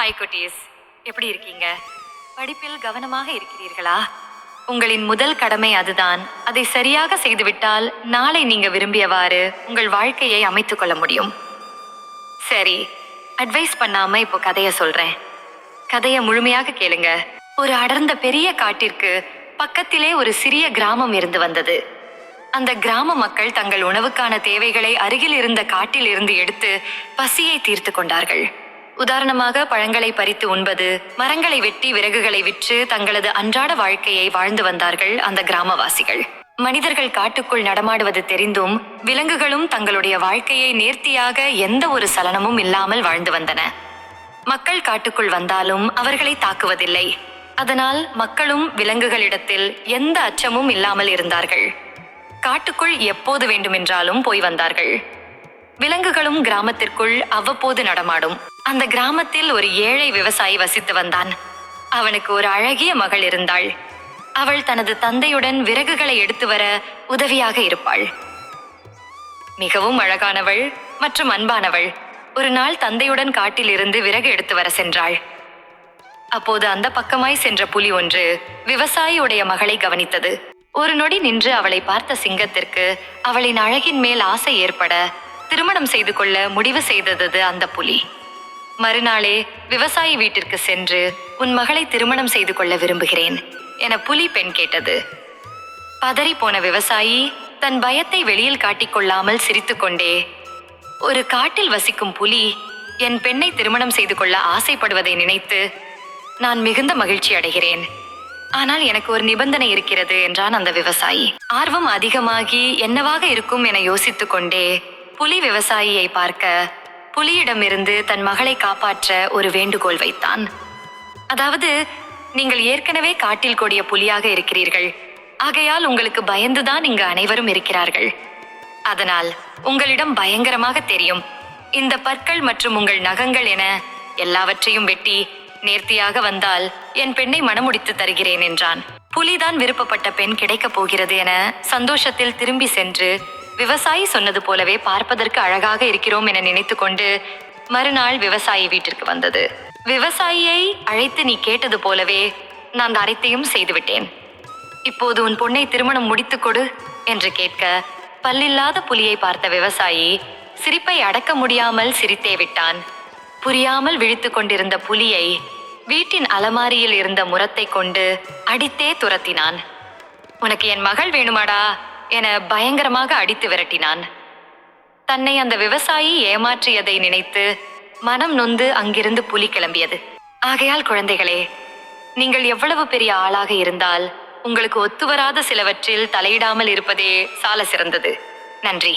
Hi குட்டீஸ் எப்படி இருக்கீங்க? படிப்பில் கவனமாக இருக்கிறீர்களா? உங்களின் முதல் கடமை அதுதான். அதை சரியாக செய்துவிட்டால் நாளை நீங்க விரும்பியவாறு உங்கள் வாழ்க்கையை அமைத்துக் கொள்ள முடியும். சரி அட்வைஸ் பண்ணாம இப்போ கதையை சொல்றேன். கதையை முழுமையாக கேளுங்க. ஒரு அடர்ந்த பெரிய காட்டிற்கு பக்கத்திலே ஒரு சிறிய கிராமம் இருந்து வந்தது. அந்த கிராம மக்கள் தங்கள் உணவுக்கான தேவைகளை அருகில் இருந்த காட்டில் இருந்து எடுத்து பசியை தீர்த்து கொண்டார்கள். உதாரணமாக பழங்களை பறித்து உண்பது மரங்களை வெட்டி விறகுகளை விற்று தங்களது அன்றாட வாழ்க்கையை வாழ்ந்து வந்தார்கள் அந்த கிராமவாசிகள். மனிதர்கள் காட்டுக்குள் நடமாடுவது தெரிந்தும் விலங்குகளும் தங்களுடைய வாழ்க்கையை நேர்த்தியாக எந்த ஒரு சலனமும் இல்லாமல் வாழ்ந்து வந்தன. மக்கள் காட்டுக்குள் வந்தாலும் அவர்களை தாக்குவதில்லை. அதனால் மக்களும் விலங்குகளிடத்தில் எந்த அச்சமும் இல்லாமல் இருந்தார்கள். காட்டுக்குள் எப்போது வேண்டுமென்றாலும் போய் வந்தார்கள். விலங்குகளும் கிராமத்திற்குள் அவ்வப்போது நடமாடும். அந்த கிராமத்தில் ஒரு ஏழை விவசாயி வசித்து வந்தான். அவனுக்கு ஒரு அழகிய மகள் இருந்தாள். அவள் தனது தந்தையுடன் விறகுகளை எடுத்து வர உதவியாக இருப்பாள். மிகவும் அழகானவள் மற்றும் அன்பானவள். ஒரு நாள் தந்தையுடன் காட்டில் இருந்து விறகு எடுத்து வர சென்றாள். அப்போது அந்த பக்கமாய் சென்ற புலி ஒன்று விவசாயியுடைய மகளை கவனித்தது. ஒரு நொடி நின்று அவளை பார்த்த சிங்கத்திற்கு அவளின் அழகின் மேல் ஆசை ஏற்பட திருமணம் செய்து கொள்ள முடிவு செய்தது அந்த புலி. மறுநாளே விவசாயி வீட்டிற்கு சென்று உன் மகளை திருமணம் செய்து கொள்ள விரும்புகிறேன் என புலி பெண் கேட்டது. பதறி போன விவசாயி தன் பயத்தை வெளியில் காட்டிக்கொள்ளாமல் சிரித்துக்கொண்டே ஒரு காட்டில் வசிக்கும் புலி என் பெண்ணை திருமணம் செய்து கொள்ள ஆசைப்படுவதை நினைத்து நான் மிகுந்த மகிழ்ச்சி அடைகிறேன். ஆனால் எனக்கு ஒரு நிபந்தனை இருக்கிறது என்றான் அந்த விவசாயி. ஆர்வம் அதிகமாகி என்னவாக இருக்கும் என யோசித்துக்கொண்டே புலி விவசாயியை பார்க்க புலியிடமிருந்து தன் மகளை காப்பாற்ற ஒரு வேண்டுகோள் வைத்தான். அதாவது நீங்கள் ஏற்கனவே காட்டில் கொடிய புலியாக இருக்கிறீர்கள். ஆகையால் உங்களுக்கு பயந்துதான் இங்கு அனைவரும் இருக்கிறார்கள். அதனால் உங்களிடம் பயங்கரமாக தெரியும். இந்த பற்கள் மற்றும் உங்கள் நகங்கள் என எல்லாவற்றையும் வெட்டி நேர்த்தியாக வந்தால் என் பெண்ணை மனமுடித்து தருகிறேன் என்றான். புலிதான் விருப்பப்பட்ட பெண் கிடைக்கப் போகிறது என சந்தோஷத்தில் திரும்பி சென்று விவசாயி சொன்னது போலவே பார்ப்பதற்கு அழகாக இருக்கிறோம் என நினைத்துக்கொண்டு மறுநாள் விவசாயி வீட்டிற்கு வந்தது. விவசாயியை அழைத்து நீ கேட்டது போலவே நான் அனைத்தையும் செய்துவிட்டேன். இப்போது உன் பொண்ணை திருமணம் முடித்து கொடு என்று கேட்க பல்லில்லாத புலியை பார்த்த விவசாயி சிரிப்பை அடக்க முடியாமல் சிரித்தே விட்டான். புரியாமல் விழித்துக் கொண்டிருந்த புலியை வீட்டின் அலமாரியில் இருந்த முரத்தை கொண்டு அடித்தே துரத்தினான். உனக்கு என் மகள் வேணுமாடா? என பயங்கரமாக அடித்து விரட்டினான். தன்னை அந்த விவசாயி ஏமாற்றியதை நினைத்து மனம் நொந்து அங்கிருந்து புலி கிளம்பியது. ஆகையால் குழந்தைகளே நீங்கள் எவ்வளவு பெரிய ஆளாக இருந்தால் உங்களுக்கு ஒத்துவராத சிலவற்றில் தலையிடாமல் இருப்பதே சால சிறந்தது. நன்றி.